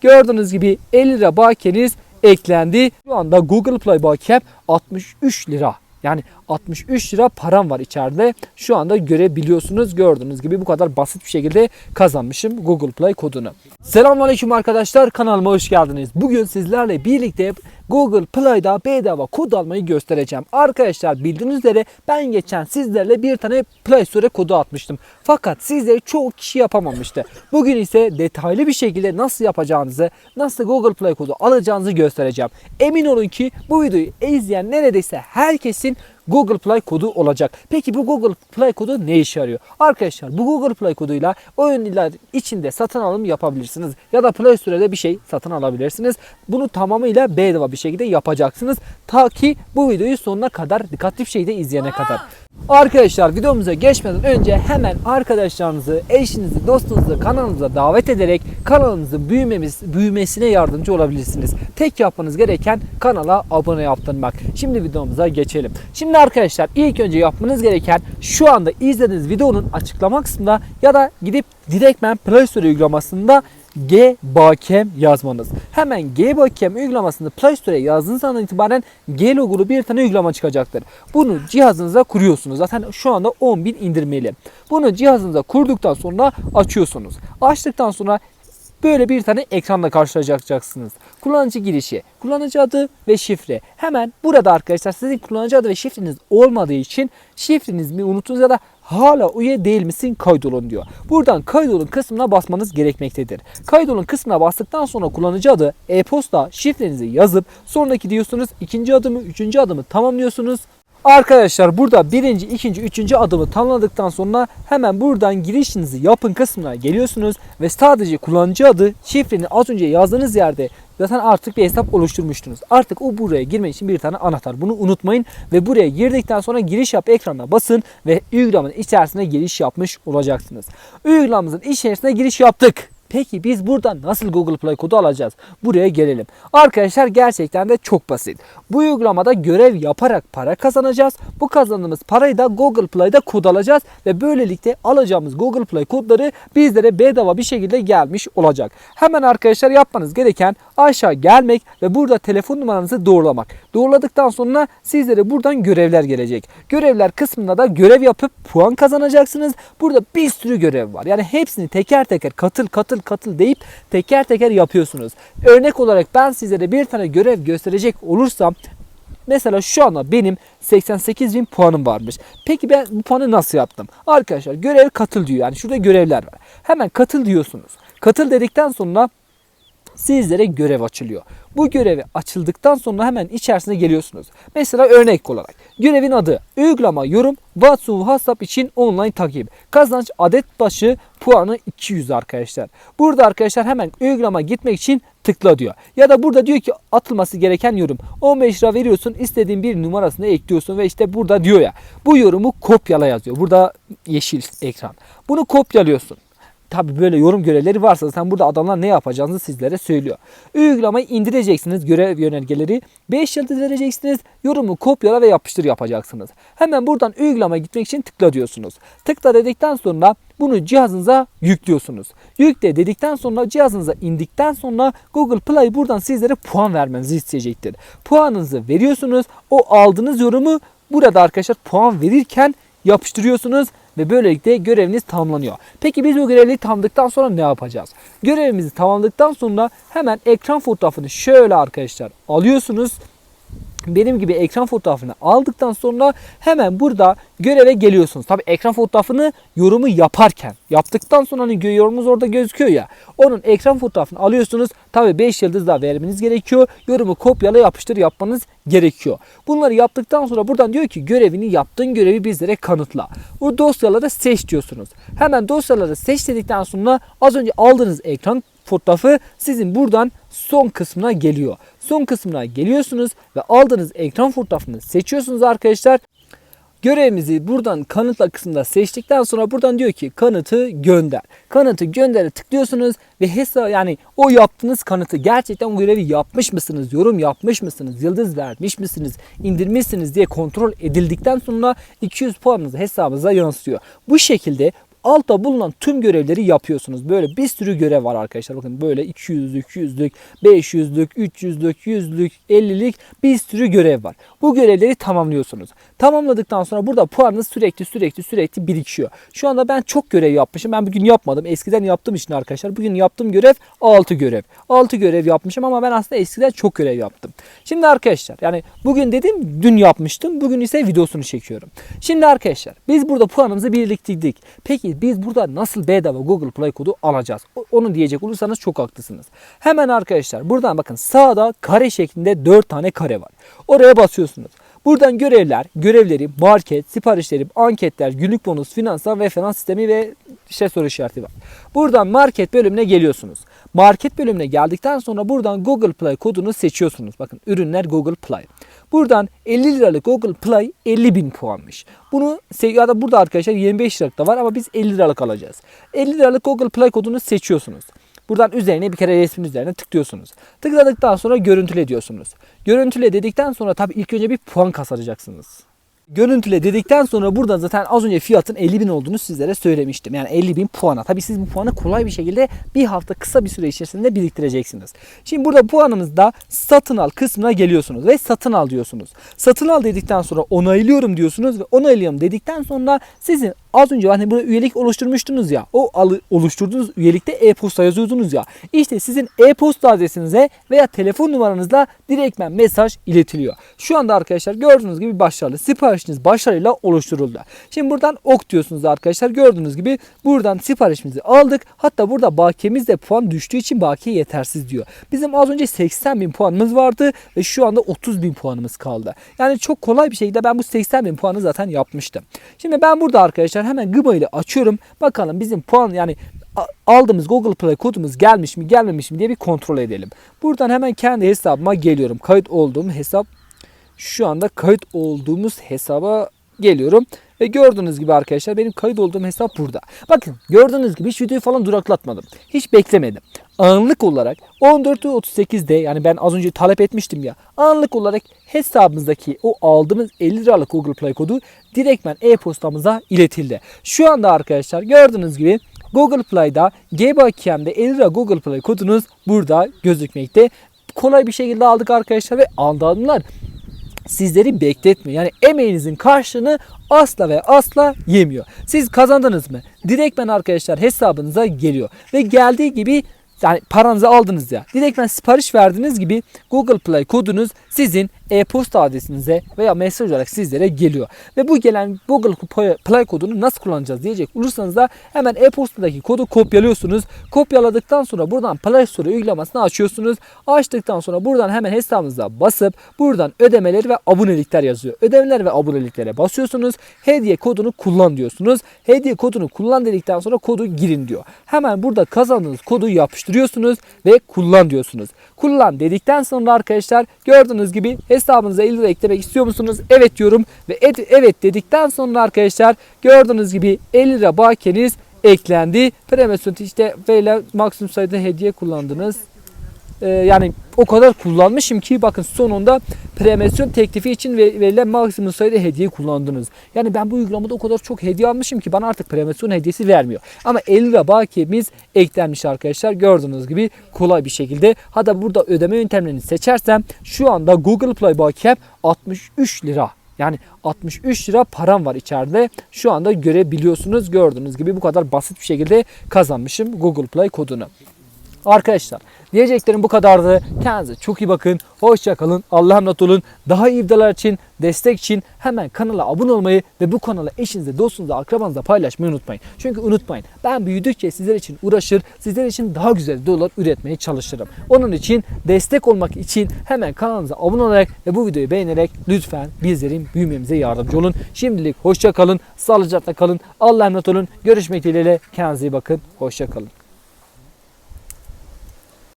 Gördüğünüz gibi 50 lira bakiyeniz eklendi. Şu anda Google Play bakiyem 63 lira. Yani 63 lira param var içeride. Şu anda görebiliyorsunuz. Gördüğünüz gibi bu kadar basit bir şekilde kazanmışım Google Play kodunu. Selamünaleyküm arkadaşlar. Kanalıma hoş geldiniz. Bugün sizlerle birlikte Google Play'da bedava kod almayı göstereceğim. Arkadaşlar bildiğiniz üzere ben geçen sizlerle bir tane Play Store kodu atmıştım. Fakat sizleri çok kişi yapamamıştı. Bugün ise detaylı bir şekilde nasıl yapacağınızı, nasıl Google Play kodu alacağınızı göstereceğim. Emin olun ki bu videoyu izleyen neredeyse herkesin Google Play kodu olacak. Peki bu Google Play kodu ne işe yarıyor? Arkadaşlar bu Google Play koduyla oyunlar içinde satın alım yapabilirsiniz. Ya da Play Store'da bir şey satın alabilirsiniz. Bunu tamamıyla bedava bir şekilde yapacaksınız. Ta ki bu videoyu sonuna kadar dikkatli bir şekilde izleyene kadar. Arkadaşlar videomuza geçmeden önce hemen arkadaşlarınızı, eşinizi, dostunuzu kanalımıza davet ederek kanalımızın büyümemiz, büyümesine yardımcı olabilirsiniz. Tek yapmanız gereken kanala abone yaptırmak. Şimdi videomuza geçelim. Şimdi arkadaşlar ilk önce yapmanız gereken şu anda izlediğiniz videonun açıklama kısmında ya da gidip direktmen Play Store uygulamasında G Bakem yazmanız. Hemen G Bakem uygulamasını Play Store'a yazdığınız andan itibaren G logolu bir tane uygulama çıkacaktır. Bunu cihazınıza kuruyorsunuz. Zaten şu anda 10.000 indirmeli. Bunu cihazınıza kurduktan sonra açıyorsunuz. Açtıktan sonra böyle bir tane ekranla karşılaşacaksınız. Kullanıcı girişi, kullanıcı adı ve şifre. Hemen burada arkadaşlar sizin kullanıcı adı ve şifreniz olmadığı için şifreniz mi unuttunuz ya da hala üye değil misin kaydolun diyor. Buradan kaydolun kısmına basmanız gerekmektedir. Kaydolun kısmına bastıktan sonra kullanıcı adı, e-posta, şifrenizi yazıp sonraki diyorsunuz ikinci adımı, üçüncü adımı tamamlıyorsunuz. Arkadaşlar burada birinci, ikinci, üçüncü adımı tamamladıktan sonra hemen buradan girişinizi yapın kısmına geliyorsunuz ve sadece kullanıcı adı şifreni az önce yazdığınız yerde zaten artık bir hesap oluşturmuştunuz. Artık o buraya girmek için bir tane anahtar. Bunu unutmayın ve buraya girdikten sonra giriş yap ekranına basın ve uygulamanın içerisine giriş yapmış olacaksınız. Uygulamamızın içerisine giriş yaptık. Peki biz buradan nasıl Google Play kodu alacağız? Buraya gelelim. Arkadaşlar gerçekten de çok basit. Bu uygulamada görev yaparak para kazanacağız. Bu kazandığımız parayı da Google Play'da kod alacağız ve böylelikle alacağımız Google Play kodları bizlere bedava bir şekilde gelmiş olacak. Hemen arkadaşlar yapmanız gereken aşağı gelmek ve burada telefon numaranızı doğrulamak. Doğruladıktan sonra sizlere buradan görevler gelecek. Görevler kısmında da görev yapıp puan kazanacaksınız. Burada bir sürü görev var. Yani hepsini teker teker katıl katıl katıl deyip teker teker yapıyorsunuz. Örnek olarak ben sizlere bir tane görev gösterecek olursam Mesela şu anda benim 88 bin puanım varmış. Peki ben bu puanı nasıl yaptım? Arkadaşlar görev katıl diyor. Yani şurada görevler var. Hemen katıl diyorsunuz. Katıl dedikten sonra sizlere görev açılıyor. Bu görevi açıldıktan sonra hemen içerisine geliyorsunuz. Mesela örnek olarak görevin adı uygulama yorum WhatsApp WhatsApp için online takip. Kazanç adet başı puanı 200 arkadaşlar. Burada arkadaşlar hemen uygulama gitmek için tıkla diyor. Ya da burada diyor ki atılması gereken yorum. 15 lira veriyorsun istediğin bir numarasını ekliyorsun ve işte burada diyor ya bu yorumu kopyala yazıyor. Burada yeşil ekran. Bunu kopyalıyorsun. Tabi böyle yorum görevleri varsa zaten burada adamlar ne yapacağınızı sizlere söylüyor. Uygulamayı indireceksiniz görev yönergeleri. 5 yıldız vereceksiniz. Yorumu kopyala ve yapıştır yapacaksınız. Hemen buradan uygulamaya gitmek için tıkla diyorsunuz. Tıkla dedikten sonra bunu cihazınıza yüklüyorsunuz. Yükle dedikten sonra cihazınıza indikten sonra Google Play buradan sizlere puan vermenizi isteyecektir. Puanınızı veriyorsunuz. O aldığınız yorumu burada arkadaşlar puan verirken yapıştırıyorsunuz ve böylelikle göreviniz tamamlanıyor. Peki biz bu görevi tamamladıktan sonra ne yapacağız? Görevimizi tamamladıktan sonra hemen ekran fotoğrafını şöyle arkadaşlar alıyorsunuz. Benim gibi ekran fotoğrafını aldıktan sonra hemen burada göreve geliyorsunuz. Tabi ekran fotoğrafını yorumu yaparken yaptıktan sonra hani yorumunuz orada gözüküyor ya. Onun ekran fotoğrafını alıyorsunuz. Tabi 5 yıldız daha vermeniz gerekiyor. Yorumu kopyala yapıştır yapmanız gerekiyor. Bunları yaptıktan sonra buradan diyor ki görevini yaptığın görevi bizlere kanıtla. Bu dosyaları seç diyorsunuz. Hemen dosyaları seç dedikten sonra az önce aldığınız ekran fotoğrafı sizin buradan son kısmına geliyor. Son kısmına geliyorsunuz ve aldığınız ekran fotoğrafını seçiyorsunuz arkadaşlar. Görevimizi buradan kanıtla kısmında seçtikten sonra buradan diyor ki kanıtı gönder. Kanıtı göndere tıklıyorsunuz ve hesap yani o yaptığınız kanıtı gerçekten o görevi yapmış mısınız, yorum yapmış mısınız, yıldız vermiş misiniz, indirmişsiniz diye kontrol edildikten sonra 200 puanınız hesabınıza yansıyor. Bu şekilde altta bulunan tüm görevleri yapıyorsunuz. Böyle bir sürü görev var arkadaşlar. Bakın böyle 200'lük, 100'lük, 500'lük, 300'lük, 100'lük, 50'lik bir sürü görev var. Bu görevleri tamamlıyorsunuz. Tamamladıktan sonra burada puanınız sürekli sürekli sürekli birikiyor. Şu anda ben çok görev yapmışım. Ben bugün yapmadım. Eskiden yaptığım için arkadaşlar. Bugün yaptığım görev 6 görev. 6 görev yapmışım ama ben aslında eskiden çok görev yaptım. Şimdi arkadaşlar yani bugün dedim dün yapmıştım. Bugün ise videosunu çekiyorum. Şimdi arkadaşlar biz burada puanımızı biriktirdik. Peki biz burada nasıl bedava Google Play kodu alacağız? Onu diyecek olursanız çok haklısınız. Hemen arkadaşlar buradan bakın sağda kare şeklinde 4 tane kare var. Oraya basıyorsunuz. Buradan görevler, görevleri, market, siparişleri, anketler, günlük bonus, finansal ve finans sistemi ve işte soru işareti var. Buradan market bölümüne geliyorsunuz. Market bölümüne geldikten sonra buradan Google Play kodunu seçiyorsunuz. Bakın ürünler Google Play. Buradan 50 liralık Google Play 50 bin puanmış. Bunu ya da burada arkadaşlar 25 liralık da var ama biz 50 liralık alacağız. 50 liralık Google Play kodunu seçiyorsunuz. Buradan üzerine bir kere resmin üzerine tıklıyorsunuz. Tıkladıktan sonra görüntüle diyorsunuz. Görüntüle dedikten sonra tabii ilk önce bir puan kasacaksınız. Görüntüle dedikten sonra burada zaten az önce fiyatın 50 bin olduğunu sizlere söylemiştim. Yani 50 bin puana. Tabii siz bu puanı kolay bir şekilde bir hafta kısa bir süre içerisinde biriktireceksiniz. Şimdi burada puanımızda satın al kısmına geliyorsunuz ve satın al diyorsunuz. Satın al dedikten sonra onaylıyorum diyorsunuz ve onaylıyorum dedikten sonra sizin az önce hani burada üyelik oluşturmuştunuz ya. O oluşturduğunuz üyelikte e-posta yazıyordunuz ya. İşte sizin e-posta adresinize veya telefon numaranızla direktmen mesaj iletiliyor. Şu anda arkadaşlar gördüğünüz gibi başarılı. Siparişiniz başarıyla oluşturuldu. Şimdi buradan ok diyorsunuz arkadaşlar. Gördüğünüz gibi buradan siparişimizi aldık. Hatta burada bakiyemizde puan düştüğü için bakiye yetersiz diyor. Bizim az önce 80 bin puanımız vardı ve şu anda 30 bin puanımız kaldı. Yani çok kolay bir şekilde ben bu 80 bin puanı zaten yapmıştım. Şimdi ben burada arkadaşlar hemen Gıma ile açıyorum. Bakalım bizim puan yani aldığımız Google Play kodumuz gelmiş mi gelmemiş mi diye bir kontrol edelim. Buradan hemen kendi hesabıma geliyorum. Kayıt olduğum hesap şu anda kayıt olduğumuz hesaba geliyorum. Ve gördüğünüz gibi arkadaşlar benim kayıt olduğum hesap burada. Bakın gördüğünüz gibi hiç videoyu falan duraklatmadım. Hiç beklemedim. Anlık olarak 14.38'de yani ben az önce talep etmiştim ya. Anlık olarak hesabımızdaki o aldığımız 50 liralık Google Play kodu direktmen e-postamıza iletildi. Şu anda arkadaşlar gördüğünüz gibi Google Play'da GBKM'de 50 lira Google Play kodunuz burada gözükmekte. Kolay bir şekilde aldık arkadaşlar ve aldığımlar sizleri bekletmiyor. Yani emeğinizin karşılığını asla ve asla yemiyor. Siz kazandınız mı? Direktmen arkadaşlar hesabınıza geliyor. Ve geldiği gibi yani paranızı aldınız ya. Direktmen sipariş verdiğiniz gibi Google Play kodunuz sizin e-posta adresinize veya mesaj olarak sizlere geliyor. Ve bu gelen Google Play kodunu nasıl kullanacağız diyecek olursanız da hemen e-postadaki kodu kopyalıyorsunuz. Kopyaladıktan sonra buradan Play Store uygulamasını açıyorsunuz. Açtıktan sonra buradan hemen hesabınıza basıp buradan ödemeleri ve abonelikler yazıyor. Ödemeler ve aboneliklere basıyorsunuz. Hediye kodunu kullan diyorsunuz. Hediye kodunu kullan dedikten sonra kodu girin diyor. Hemen burada kazandığınız kodu yapıştırıyorsunuz ve kullan diyorsunuz. Kullan dedikten sonra arkadaşlar gördüğünüz gibi hesabınıza 50 lira eklemek istiyor musunuz? Evet diyorum ve ed- evet dedikten sonra arkadaşlar gördüğünüz gibi 50 lira bakiyeniz eklendi. Premosyon işte verilen maksimum sayıda hediye kullandınız. Ee, yani o kadar kullanmışım ki bakın sonunda premosyon teklifi için ve- verilen maksimum sayıda hediye kullandınız. Yani ben bu uygulamada o kadar çok hediye almışım ki bana artık premosyon hediyesi vermiyor. Ama 50 lira bakiyemiz eklenmiş arkadaşlar. Gördüğünüz gibi kolay bir şekilde. Hatta burada ödeme yöntemlerini seçersem şu anda Google Play bakiyem 63 lira. Yani 63 lira param var içeride. Şu anda görebiliyorsunuz. Gördüğünüz gibi bu kadar basit bir şekilde kazanmışım Google Play kodunu. Arkadaşlar diyeceklerim bu kadardı. Kendinize çok iyi bakın. Hoşça kalın. Allah'a emanet olun. Daha iyi videolar için, destek için hemen kanala abone olmayı ve bu kanala eşinize, dostunuza, akrabanıza paylaşmayı unutmayın. Çünkü unutmayın ben büyüdükçe sizler için uğraşır, sizler için daha güzel videolar üretmeye çalışırım. Onun için destek olmak için hemen kanalımıza abone olarak ve bu videoyu beğenerek lütfen bizlerin büyümemize yardımcı olun. Şimdilik hoşça kalın, sağlıcakla kalın. Allah'a emanet olun. Görüşmek dileğiyle. Kendinize iyi bakın. Hoşça kalın.